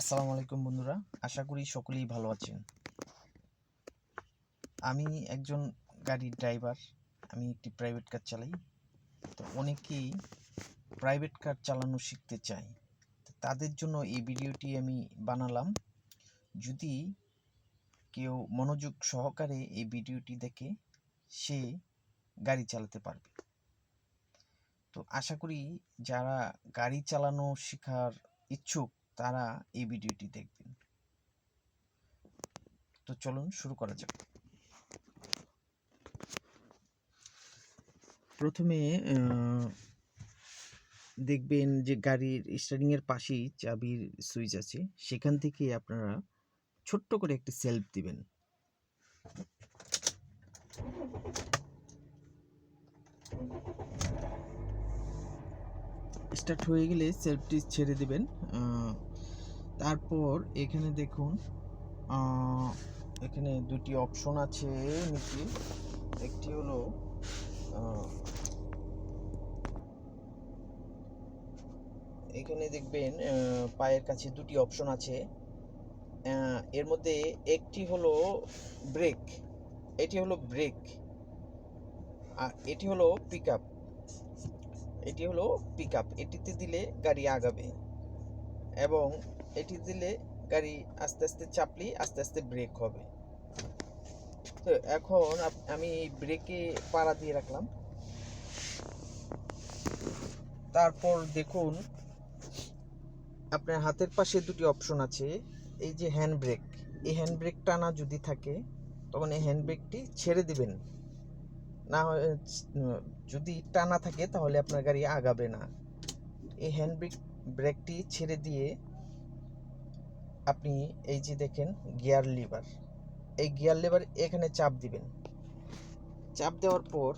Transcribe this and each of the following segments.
আসসালামু আলাইকুম বন্ধুরা, আশা করি সকলেই ভালো আছেন। আমি একজন গাড়ির ড্রাইভার আমি একটি প্রাইভেট কার চালাই। তো অনেকেই প্রাইভেট কার চালানো শিখতে চায়। তাদের জন্য এই ভিডিওটি আমি বানালাম। যদি কেউ মনোযোগ সহকারে এই ভিডিওটি দেখে, সে গাড়ি চালাতে পারবে। তো আশা করি যারা গাড়ি চালানো শেখার ইচ্ছুক তারা এই ভিডিওটি দেখবেন। তো চলুন শুরু করা যাক। প্রথমে দেখবেন যে গাড়ির স্টারিং এর পাশেই চাবির সুইচ আছে। সেখান থেকে আপনারা ছোট্ট করে একটি সেলফ দিবেন। স্টার্ট হয়ে গেলে সেলফটি ছেড়ে দিবেন। তারপর এখানে দেখুন এখানে দুটি অপশন আছে নিচে। একটি হলো এখানে দেখবেন পায়ের কাছে দুটি অপশন আছে। এর মধ্যে একটি হলো ব্রেক এটি হলো ব্রেক আর এটি হলো পিক আপ এটি হলো পিক আপ এটিতে দিলে গাড়ি আগাবে এবং এটি দিলে গাড়ি আস্তে আস্তে চাপলি আস্তে আস্তে ব্রেক হবে। তো এখন আমি ব্রেকে পাড়া দিয়ে রাখলাম। তারপর দেখুন, আপনার হাতের পাশে দুটি অপশন আছে, এই যে হ্যান্ড ব্রেক এই হ্যান্ড ব্রেক টানা যদি থাকে, তখন এই হ্যান্ড ব্রেকটি ছেড়ে দিবেন। না যদি টানা থাকে তাহলে আপনার গাড়ি আগাবে না। এই হ্যান্ড ব্রেক ব্রেকটি ছেড়ে দিয়ে আপনি এই যে দেখেন গিয়ার লিভার এই গিয়ার লিভার এখানে চাপ দিবেন। চাপ দেওয়ার পর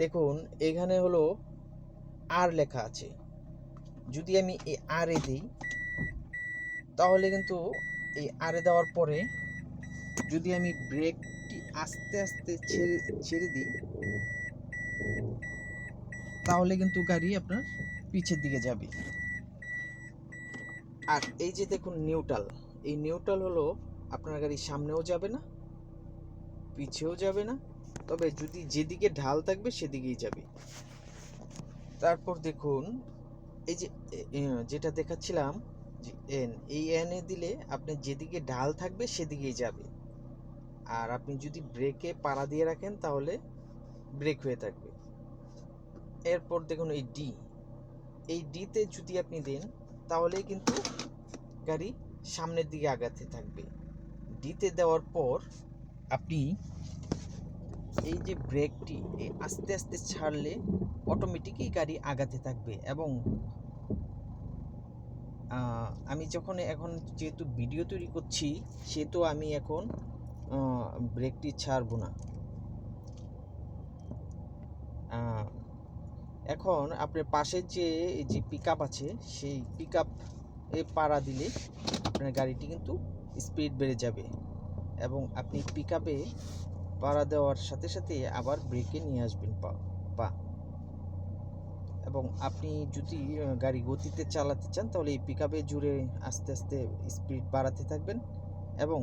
দেখুন, এখানে হলো আর লেখা আছে। যদি আমি এই আর এ দিই, তাহলে কিন্তু এই আরে দেওয়ার পরে যদি আমি ব্রেকটি আস্তে আস্তে ছেড়ে ছেড়ে দিই। তাহলে কিন্তু গাড়ি আপনার পিছের দিকে যাবে। আর এই যে দেখুন নিউট্রাল, এই নিউট্রাল হলো আপনার গাড়ি সামনেও যাবে না, পিছেও যাবে না, তবে যদি যেদিকে ঢাল থাকবে সেদিকেই যাবে। তারপর দেখুন, এই যে যেটা দেখাচ্ছিলাম এন, এই এনে দিলে আপনি যেদিকে ঢাল থাকবে সেদিকেই যাবে। আর আপনি যদি ব্রেকে পাড়া দিয়ে রাখেন, তাহলে ব্রেক হয়ে থাকবে। এরপর দেখুন এই ডি এই ডিতে যদি আপনি দেন, তাহলে কিন্তু গাড়ি সামনের দিকে আগাতে থাকবে। ডিতে দেওয়ার পর আপনি এই যে ব্রেকটি এই আস্তে আস্তে ছাড়লে অটোমেটিকই গাড়ি আগাতে থাকবে এবং আমি যখন এখন যেহেতু ভিডিও তৈরি করছি, সেহেতু আমি এখন ব্রেকটি ছাড়বো না। এখন আপনার পাশের যে যে পিক আছে, সেই পিক এ পাড়া দিলে আপনার গাড়িটি কিন্তু স্পিড বেড়ে যাবে এবং আপনি পিক আপে পাড়া দেওয়ার সাথে সাথে আবার ব্রেকে নিয়ে আসবেন পা পা। এবং আপনি যদি গাড়ি গতিতে চালাতে চান, তাহলে এই পিক আপে জুড়ে আস্তে আস্তে স্পিড বাড়াতে থাকবেন এবং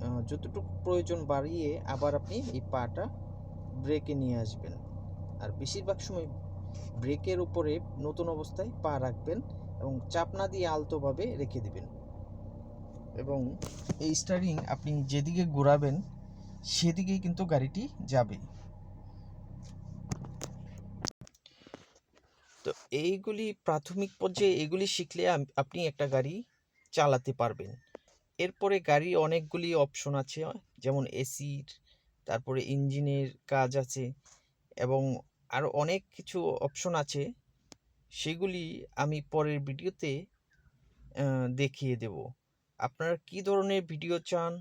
যতটুকু প্রয়োজন বাড়িয়ে আবার আপনি এই পাটা ব্রেকে নিয়ে আসবেন। আর বেশিরভাগ সময় ব্রেকের উপরে নতুন অবস্থায় পা রাখবেন এবং চাপ না দিয়ে আলতোভাবে রেখে দিবেন। এবং এই স্টারিং আপনি যেদিকে ঘোরাবেন, সেদিকেই কিন্তু গাড়িটি যাবে। তো এইগুলি প্রাথমিক পর্যায়ে এগুলি শিখলে আপনি একটা গাড়ি চালাতে পারবেন। এরপরে গাড়ি অনেকগুলি অপশন আছে, যেমন এসির তারপরে ইঞ্জিনের কাজ আছে এবং আরও অনেক কিছু অপশন আছে। সেগুলি আমি পরের ভিডিওতে দেখিয়ে দেব। আপনারা কি ধরনের ভিডিও চান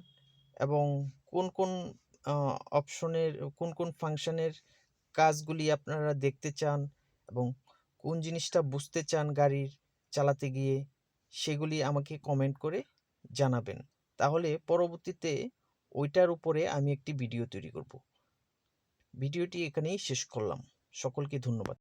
এবং কোন কোন অপশনের কোন কোন ফাংশনের কাজগুলি আপনারা দেখতে চান এবং কোন জিনিসটা বুঝতে চান গাড়ির চালাতে গিয়ে, সেগুলি আমাকে কমেন্ট করে জানাবেন। তাহলে পরবর্তীতে ওইটার উপরে আমি একটি ভিডিও তৈরি করব। ভিডিওটি এখানেই শেষ করলাম। সকলকে ধন্যবাদ।